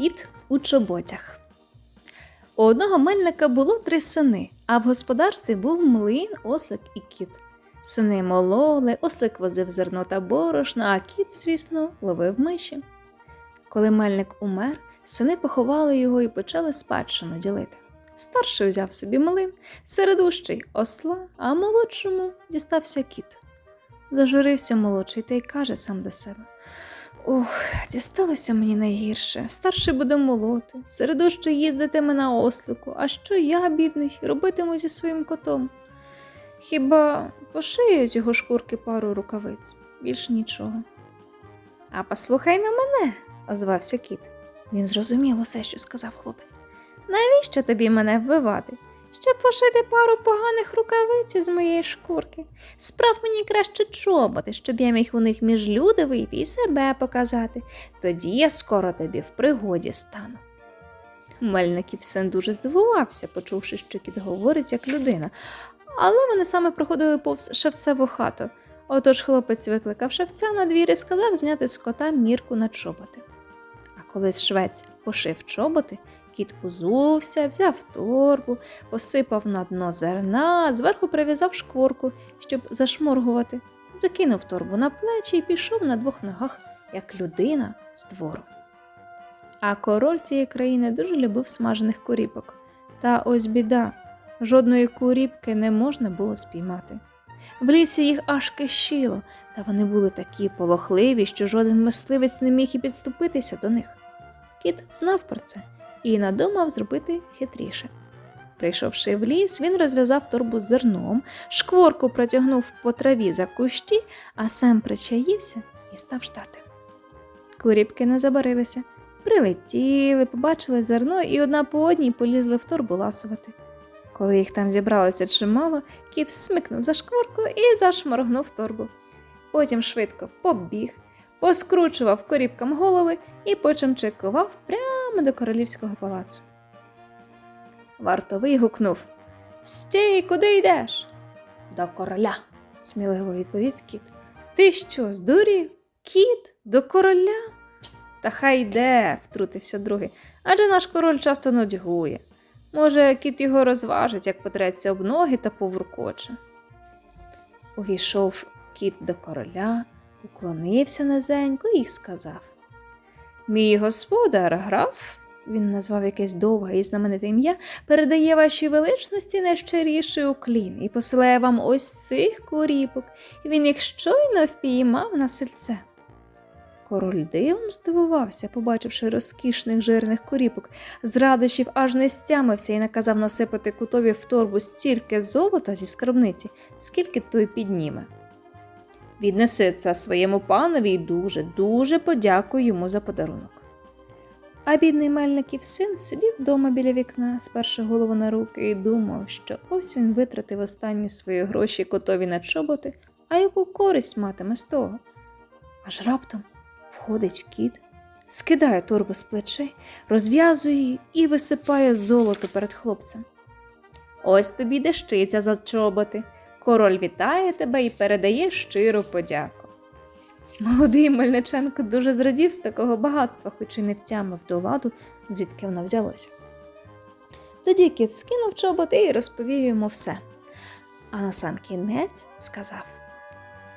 Кіт у чоботях. У одного мельника було три сини, а в господарстві був млин, ослик і кіт. Сини мололи, ослик возив зерно та борошно, а кіт, звісно, ловив миші. Коли мельник умер, сини поховали його і почали спадщину ділити. Старший взяв собі млин, середущий осла, а молодшому дістався кіт. Зажурився молодший та й каже сам до себе. Ох, дісталося мені найгірше. Старший буде молоти, середущий їздитиме на ослику, а що я, бідний, робитиму зі своїм котом? Хіба пошию з його шкурки пару рукавиць, більш нічого. А послухай на мене, озвався кіт. Він зрозумів усе, що сказав хлопець. Навіщо тобі мене вбивати? Ще пошити пару поганих рукавиць із моєї шкурки. Справ мені краще чоботи, щоб я міг у них між люди вийти і себе показати. Тоді я скоро тобі в пригоді стану. Мельників син дуже здивувався, почувши, що кіт говорить як людина, але вони саме проходили повз шевцеву хату. Отож хлопець викликав шевця на двір і сказав зняти з кота мірку на чоботи. А коли швець пошив чоботи, кіт узувся, взяв торбу, посипав на дно зерна, зверху прив'язав шкворку, щоб зашморгувати, закинув торбу на плечі і пішов на двох ногах, як людина з двору. А король цієї країни дуже любив смажених куріпок. Та ось біда, жодної куріпки не можна було спіймати. В лісі їх аж кишіло, та вони були такі полохливі, що жоден мисливець не міг і підступитися до них. Кіт знав про це і надумав зробити хитріше. Прийшовши в ліс, він розв'язав торбу з зерном, шкворку протягнув по траві за кущі, а сам причаївся і став ждати. Куріпки не забарилися, прилетіли, побачили зерно і одна по одній полізли в торбу ласувати. Коли їх там зібралося чимало, кіт смикнув за шкворку і зашморгнув торбу. Потім швидко побіг, поскручував коріпкам голови і почимчикував прямо до королівського палацу. Вартовий гукнув Стій, куди йдеш? До короля, сміливо відповів кіт. Ти що, здурів? Кіт? До короля? Та хай йде, втрутився другий, адже наш король часто нудьгує. Може, кіт його розважить, як потреться об ноги та повуркоче. Увійшов кіт до короля, уклонився низенько і сказав Мій господар граф, він назвав якесь довге і знамените ім'я, передає вашій величності найщиріший уклін і посилає вам ось цих куріпок, і він їх щойно впіймав на сельце. Король дивом здивувався, побачивши розкішних жирних куріпок, з радощів аж не стямився і наказав насипати кутові в торбу стільки золота зі скарбниці, скільки той підніме. Віднеси це своєму панові і дуже, дуже подякую йому за подарунок. А бідний мельників син сидів вдома біля вікна, сперши голову на руки, і думав, що ось він витратив останні свої гроші котові на чоботи, а яку користь матиме з того. Аж раптом входить кіт, скидає торбу з плечей, розв'язує її і висипає золото перед хлопцем. Ось тобі дещиця за чоботи. Король вітає тебе і передає щиру подяку. Молодий Мельниченко дуже зрадів з такого багатства, хоч і не втямив до ладу, звідки воно взялося. Тоді кіт скинув чоботи і розповів йому все. А на сам кінець сказав: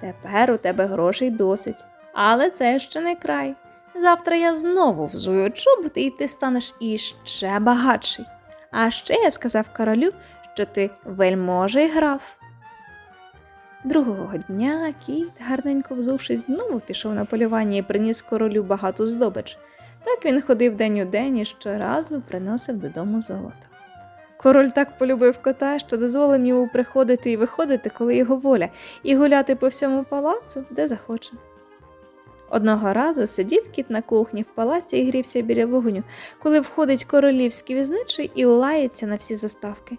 Тепер у тебе грошей досить, але це ще не край. Завтра я знову взую чоботи, і ти станеш іще багатший. А ще я сказав королю, що ти вельможий граф. Другого дня кіт, гарненько взувшись, знову пішов на полювання і приніс королю багату здобич. Так він ходив день у день і щоразу приносив додому золото. Король так полюбив кота, що дозволив йому приходити і виходити, коли його воля, і гуляти по всьому палацу, де захоче. Одного разу сидів кіт на кухні в палаці і грівся біля вогню, коли входить королівський візничий і лається на всі заставки.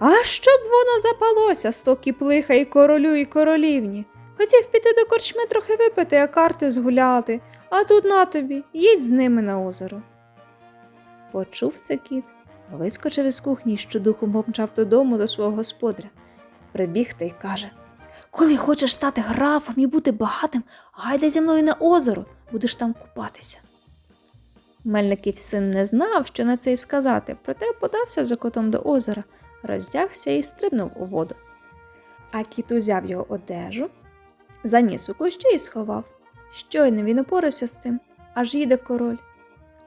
А щоб воно запалося, стокі плиха і королю, і королівні. Хотів піти до корчми трохи випити, а карти згуляти, а тут на тобі, їдь з ними на озеро. Почув це кіт, вискочив із кухні і щодухом помчав додому до свого господаря. Прибіг та й каже Коли хочеш стати графом і бути багатим, гайда зі мною на озеро, будеш там купатися. Мельників син не знав, що на це й сказати, проте подався за котом до озера, роздягся і стрибнув у воду. А кіт узяв його одежу, заніс у кущі і сховав. Щойно він упорався з цим, аж їде король.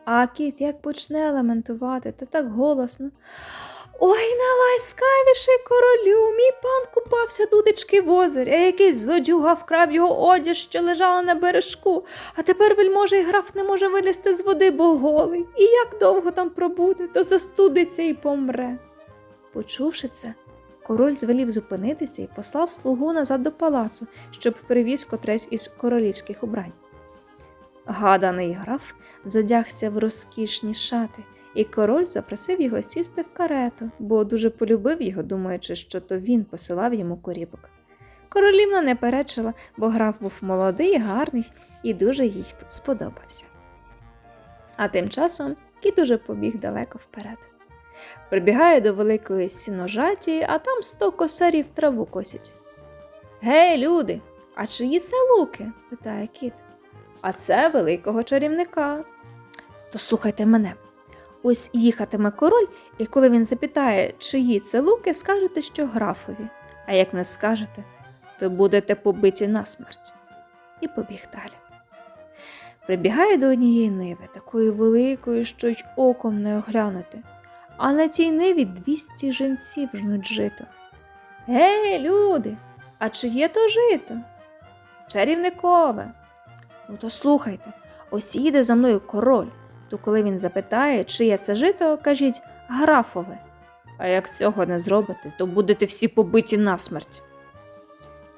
А кіт як почне лементувати, та так голосно. Ой, найласкавіший королю, мій пан купався дудечки в озері, а якийсь злодюга вкрав його одяг, що лежала на бережку, а тепер вельможий граф не може вилізти з води, бо голий, і як довго там пробуде, то застудиться і помре. Почувши це, король звелів зупинитися і послав слугу назад до палацу, щоб привіз котресь із королівських убрань. Гаданий граф задягся в розкішні шати, і король запросив його сісти в карету, бо дуже полюбив його, думаючи, що то він посилав йому корібок. Королівна не перечила, бо граф був молодий, гарний і дуже їй сподобався. А тим часом кіт уже побіг далеко вперед. Прибігає до великої сіножаті, а там сто косарів траву косять. Гей, люди, а чиї це луки? питає кіт. А це великого чарівника. То слухайте мене. Ось їхатиме король, і коли він запитає, чиї це луки, скажете, що графові. А як не скажете, то будете побиті насмерть. І побіг далі. Прибігає до однієї ниви, такої великої, що й оком не оглянути. А на цій ниві двісті жінців жнуть жито. Гей, люди, а чи є то жито? Чарівникове. Ну то слухайте, ось їде за мною король, то коли він запитає, чиє це жито, кажіть графове. А як цього не зробите, то будете всі побиті насмерть.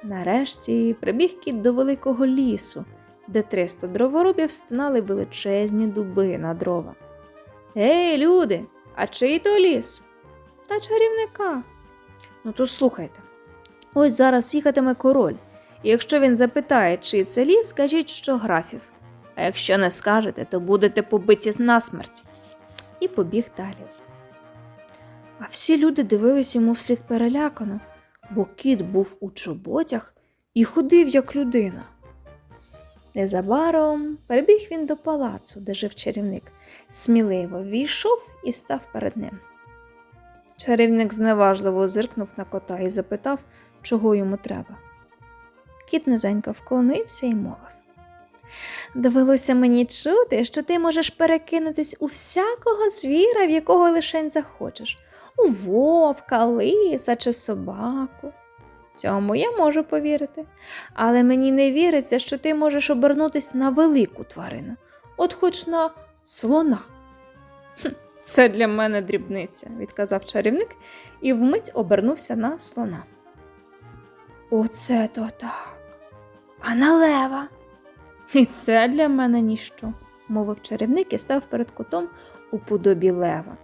Нарешті прибіг кіт до великого лісу, де 300 дроворубів стинали величезні дуби на дрова. Ей, люди, а чий то ліс? Та чарівника. Ну то слухайте. Ось зараз їхатиме король, і якщо він запитає, чий це ліс, скажіть, що графів. А якщо не скажете, то будете побиті насмерть. І побіг далі. А всі люди дивились йому вслід перелякано, бо кіт був у чоботях і ходив як людина. Незабаром перебіг він до палацу, де жив чарівник, сміливо війшов і став перед ним. Чарівник зневажливо зиркнув на кота і запитав, чого йому треба. Кіт низенько вклонився і мовив. Довелося мені чути, що ти можеш перекинутись у всякого звіра, в якого лишень захочеш, у вовка, лиса чи собаку. Цьому я можу повірити, але мені не віриться, що ти можеш обернутись на велику тварину, от хоч на слона. «Хм, Це для мене дрібниця, відказав чарівник і вмить обернувся на слона. Оце то так. А на лева. І це для мене ніщо, мовив чарівник і став перед котом у подобі лева.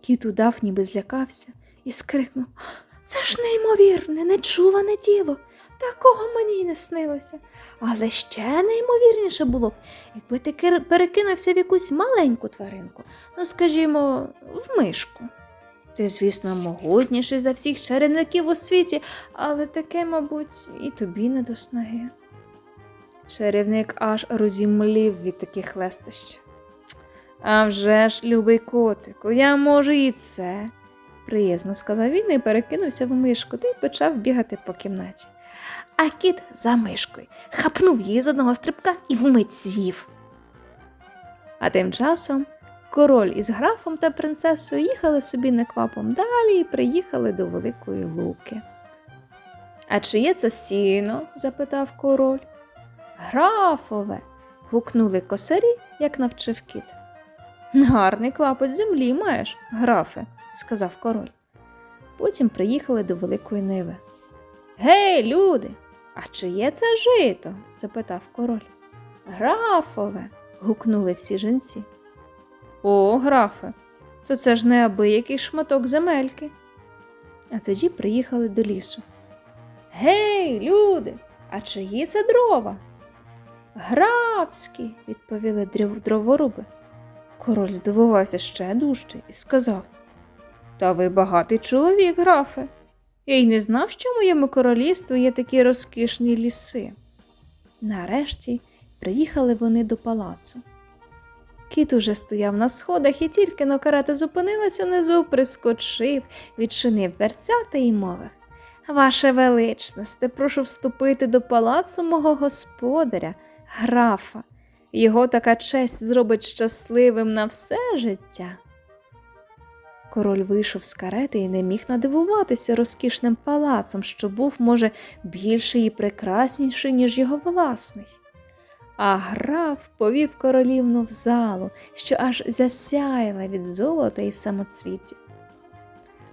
Кіт удав, ніби злякався, і скрикнув Це ж неймовірне, нечуване діло. Такого мені й не снилося. Але ще неймовірніше було б, якби ти перекинувся в якусь маленьку тваринку, ну, скажімо, в мишку. Ти, звісно, могутніший за всіх чарівників у світі, але таке, мабуть, і тобі не до снаги. Чарівник аж розімлів від таких лестощів. А вже ж, любий котику, я можу і це, приязно сказав він і перекинувся в мишку та й почав бігати по кімнаті. А кіт за мишкою хапнув її з одного стрибка і вмить з'їв. А тим часом король із графом та принцесою їхали собі неквапом далі і приїхали до Великої Луки. А чиє це сіно? запитав король. Графове. гукнули косарі, як навчив кіт. Гарний клапоть землі маєш, графе, сказав король. Потім приїхали до великої ниви. Гей, люди, а чиє це жито? запитав король. Графове. гукнули всі жінці. О, графе, то це ж неабиякий шматок земельки. А тоді приїхали до лісу. Гей, люди, а чиї це дрова? Графські, відповіли дров- дроворуби. Король здивувався ще дужче і сказав Та ви багатий чоловік, графе. Я й не знав, що в моєму королівстві є такі розкішні ліси. Нарешті приїхали вони до палацу. Кіт уже стояв на сходах і тільки но карета зупинилась унизу, прискочив, відчинив дверцята і мовив. Ваше величносте, прошу вступити до палацу мого господаря, графа. Його така честь зробить щасливим на все життя. Король вийшов з карети і не міг надивуватися розкішним палацом, що був, може, більший і прекрасніший, ніж його власний. А граф повів королівну в залу, що аж засяяла від золота і самоцвітів.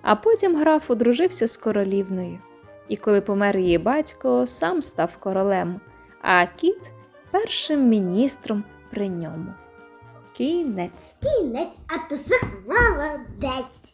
А потім граф одружився з королівною, і коли помер її батько, сам став королем, а кіт першим міністром при ньому. Кінець. Кінець, а то молодець.